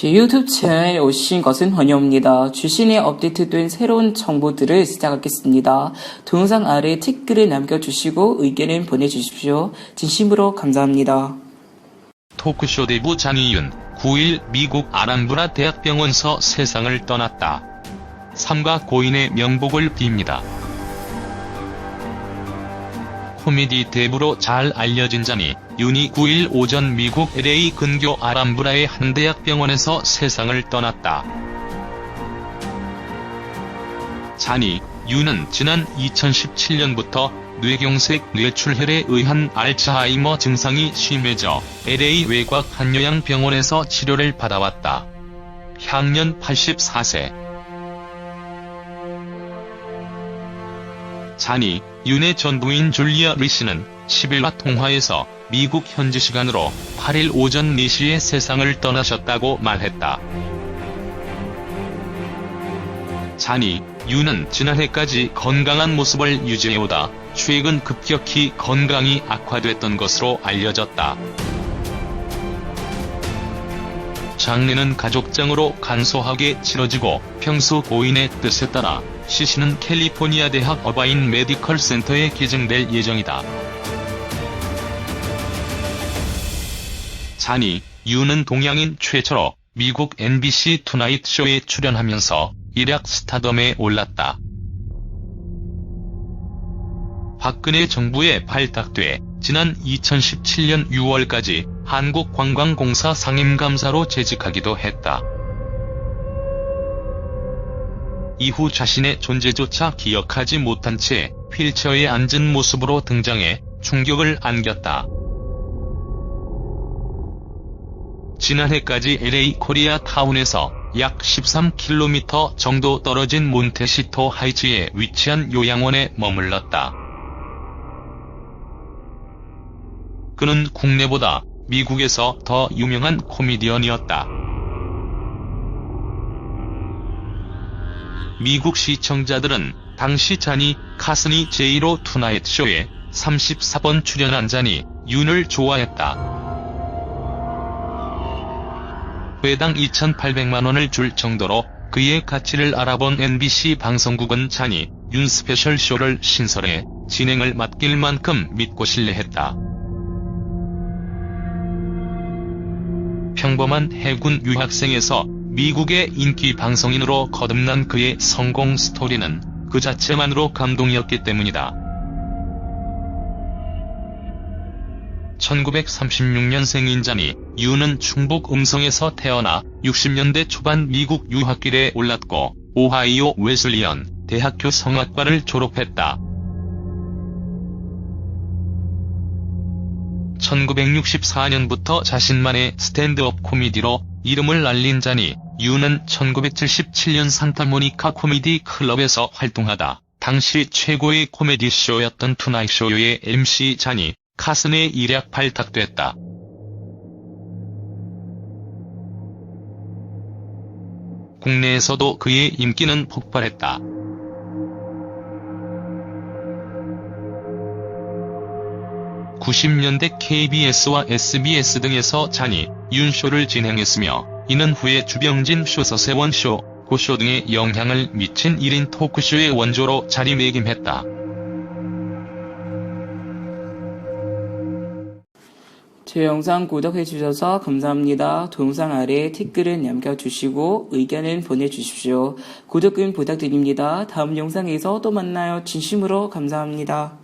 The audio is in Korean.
제 유튜브 채널에 오신 것은 환영합니다. 주신에 업데이트된 새로운 정보들을 시작하겠습니다. 동영상 아래 댓글을 남겨주시고 의견을 보내주십시오. 진심으로 감사합니다. 토크쇼 대부 장희윤 9일 미국 아란브라 대학병원서 세상을 떠났다. 삼가 고인의 명복을 빕니다. 코미디 대부로 잘 알려진 자니 윤이 9일 오전 미국 LA 근교 아란브라의 한 대학병원에서 세상을 떠났다. 잔이 윤은 지난 2017년부터 뇌경색 뇌출혈에 의한 알츠하이머 증상이 심해져 LA 외곽 한요양병원에서 치료를 받아왔다. 향년 84세. 잔이 윤의 전 부인 줄리아 리씨는 10일과 통화에서 미국 현지 시간으로 8일 오전 4시에 세상을 떠나셨다고 말했다. 잔이 윤은 지난해까지 건강한 모습을 유지해오다 최근 급격히 건강이 악화됐던 것으로 알려졌다. 장례는 가족장으로 간소하게 치러지고 평소 고인의 뜻에 따라 시신은 캘리포니아 대학 어바인 메디컬 센터에 개정될 예정이다. 잔이 유는 동양인 최초로 미국 NBC 투나잇 쇼에 출연하면서 일약 스타덤에 올랐다. 박근혜 정부에 발탁돼 지난 2017년 6월까지 한국관광공사 상임감사로 재직하기도 했다. 이후 자신의 존재조차 기억하지 못한 채 휠체어에 앉은 모습으로 등장해 충격을 안겼다. 지난해까지 LA 코리아 타운에서 약 13km 정도 떨어진 몬테시토 하이츠에 위치한 요양원에 머물렀다. 그는 국내보다 미국에서 더 유명한 코미디언이었다. 미국 시청자들은 당시 잔이 카스니 제1호 투나잇 쇼에 34번 출연한 잔이 윤을 좋아했다. 회당 2,800만원을 줄 정도로 그의 가치를 알아본 MBC 방송국은 잔이 윤 스페셜 쇼를 신설해 진행을 맡길 만큼 믿고 신뢰했다. 평범한 해군 유학생에서 미국의 인기 방송인으로 거듭난 그의 성공 스토리는 그 자체만으로 감동이었기 때문이다. 1936년생인 잔이 유는 충북 음성에서 태어나 60년대 초반 미국 유학길에 올랐고 오하이오 웨슬리언 대학교 성악과를 졸업했다. 1964년부터 자신만의 스탠드업 코미디로 이름을 날린 잔이 유는 1977년 산타모니카 코미디 클럽에서 활동하다 당시 최고의 코미디 쇼였던 투나잇 쇼의 MC 잔이 카슨에 일약 발탁됐다. 국내에서도 그의 인기는 폭발했다. (90년대) KBS와 SBS 등에서 잔이 윤쇼를 진행했으며 이는 후에 주병진 쇼서 세원 쇼, 고쇼 등에 영향을 미친 1인 토크쇼의 원조로 자리매김했다. 제 영상 구독해주셔서 감사합니다. 동영상 아래 댓글을 남겨주시고 의견을 보내주십시오. 구독은 부탁드립니다. 다음 영상에서 또 만나요. 진심으로 감사합니다.